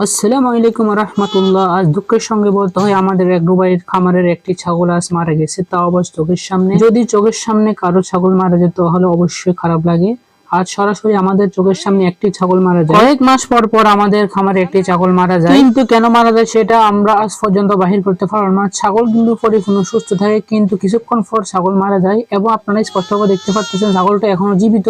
আসসালামু আলাইকুম রহমতুল্লাহ। আজ দুঃখের সঙ্গে বলতে হয়, আমাদের দুবাইয়ের খামারের একটি ছাগল আজ মারা গেছে, তাও আবার চোখের সামনে। যদি চোখের সামনে কারও ছাগল মারা যেত, তাহলে অবশ্যই খারাপ লাগে। আজ সরাসরি আমাদের চোখের সামনে একটি ছাগল মারা যায়। কয়েক মাস পর পর আমাদের খামারে একটি ছাগল মারা যায়। কিন্তু কেন মারা যায় সেটা আমরা আজ পর্যন্ত বাহির করতে পারলাম না। ছাগল কিন্তু পরিপূর্ণ সুস্থ থাকে, কিন্তু কিছুক্ষণ পর ছাগল মারা যায়। এবং আপনারা স্পষ্টভাবে দেখতে পাচ্ছেন ছাগলটা এখনও জীবিত।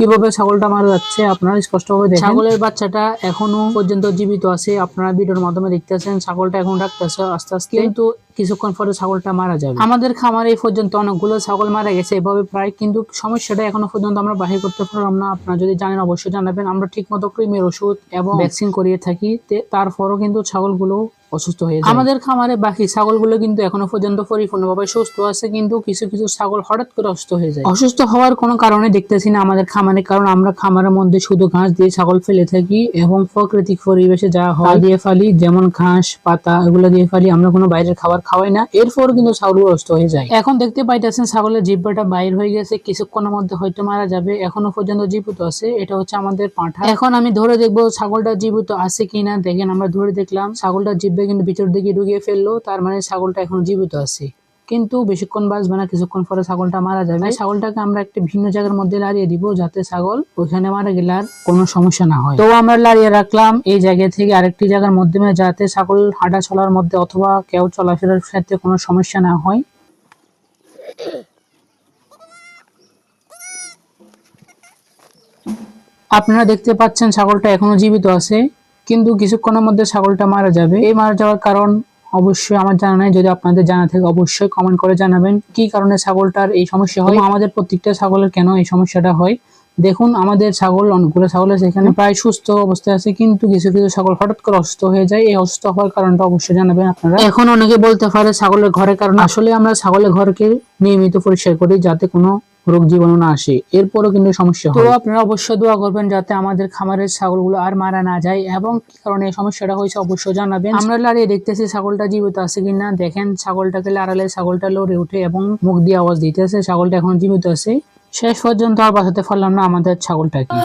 কীভাবে ছাগলটা মারা যাচ্ছে, আপনারা স্পষ্টভাবে দেখেন। ছাগলের বাচ্চাটা এখনও পর্যন্ত জীবিত আছে, আপনারা ভিডিওর মাধ্যমে দেখতেছেন, ছাগলটা এখন ডাকতেছে আস্তে আস্তে। কিন্তু কিছুক্ষণ পরে ছাগলটা মারা যাবে। আমাদের খামারে এই পর্যন্ত অনেকগুলো ছাগল মারা গেছে, এভাবে প্রায়, কিন্তু সমস্যাটা এখনও পর্যন্ত আমরা বাহির করতে পারলাম না। আপনারা যদি জানেন, অবশ্যই জানাবেন। আমরা ঠিক মতো ক্রিমের ওষুধ এবং ভ্যাকসিন করিয়ে থাকি তারপরও কিন্তু ছাগলগুলো অসুস্থ হয়ে যায়। আমাদের খামারে বাকি ছাগলগুলো কিন্তু এখনও পর্যন্ত পরিপূর্ণভাবে সুস্থ আছে কিন্তু কিছু কিছু ছাগল হঠাৎ করে অসুস্থ হয়ে যায়। অসুস্থ হওয়ার কোনো কারণে দেখতেছি না আমাদের খামারে কারণ আমরা খামারের মধ্যে শুধু ঘাস দিয়ে ছাগল ফেলে থাকি এবং প্রাকৃতিক পরিবেশে যা হয় দিয়ে ফালি যেমন ঘাস পাতা এগুলো দিয়ে ফালি আমরা কোনো বাইরের খাবার খাওয়াই না। এরপর কিন্তু ছাগলগুলো অসুস্থ হয়ে যায়। এখন দেখতে পাইতেছেন ছাগলের জিব্বাটা বাইর হয়ে গেছে কিছুক্ষণের মধ্যে হয়তো মারা যাবে এখনও পর্যন্ত জীবিত আছে এটা হচ্ছে আমাদের পাঁঠা। এখন আমি ধরে দেখব ছাগলটা জীবিত আছে কিনা দেখেন আমরা ধরে দেখলাম ছাগলটা জিব্বে কিন্তু ভিতর দিকে ঢুকিয়ে ফেলল তার মানে ছাগলটা এখনও জীবিত আছে। কিন্তু বেশিক্ষণ বাঁচবে না কিছুক্ষণ পরে ছাগলটা মারা যাবে। ছাগলটাকে আমরা একটা ভিন্ন জায়গার মধ্যে লাড়িয়ে দিব যাতে ছাগল ওইখানে মারা গেলে আর কোনো সমস্যা না হয়। তো আমরা লাড়িয়ে রাখলাম এই জায়গা থেকে আরেকটি জায়গার মাধ্যমে যাতে ছাগল হাঁটা চলার মধ্যে অথবা কেউ চলাফেরার ক্ষেত্রে কোনো সমস্যা না হয়। আপনারা দেখতে পাচ্ছেন ছাগলটা এখনও জীবিত আছে। কিন্তু কিছুক্ষণের মধ্যে ছাগলটা মারা যাবে। এই মারা যাওয়ার কারণ অবশ্যই আমার জানা নাই। যদি আপনাদের জানা থাকে, অবশ্যই কমেন্ট করে জানাবেন কি কারণে ছাগলটার এই সমস্যা হয় আমাদের প্রত্যেকটা ছাগলের কেন এই সমস্যাটা হয়। দেখুন, আমাদের ছাগল, অনেকগুলো ছাগল আছে এখানে। প্রায় সুস্থ অবস্থায় আছে, কিন্তু কিছু কিছু ছাগল হঠাৎ করে অসুস্থ হয়ে যায়। এই অসুস্থ হওয়ার কারণটা অবশ্যই জানাবেন আপনারা। এখন অনেকে বলতে পারে ছাগলের ঘরের কারণ আসলে আমরা ছাগলের ঘরকে নিয়মিত পরিষ্কার করি যাতে কোনো রোগ জীবাণু না আসে এরপরও কিন্তু সমস্যা হয়। তো আপনারা অবশ্যই দোয়া করবেন যাতে আমাদের খামারের ছাগলগুলো আর মারা না যায় এবং কি কারণে এই সমস্যাটা হয়েছে অবশ্যই জানাবেন। আমরা লাড়িয়ে দেখতেছি ছাগলটা জীবিত আছে কিনা। দেখেন ছাগলটাকে লাড়ালে ছাগলটা লড়ে উঠে এবং মুখ দিয়ে আওয়াজ দিতেছে ছাগলটা এখন জীবিত আছে। শেষ পর্যন্ত আর বাঁচাতে পারলাম না আমাদের ছাগলটাকে।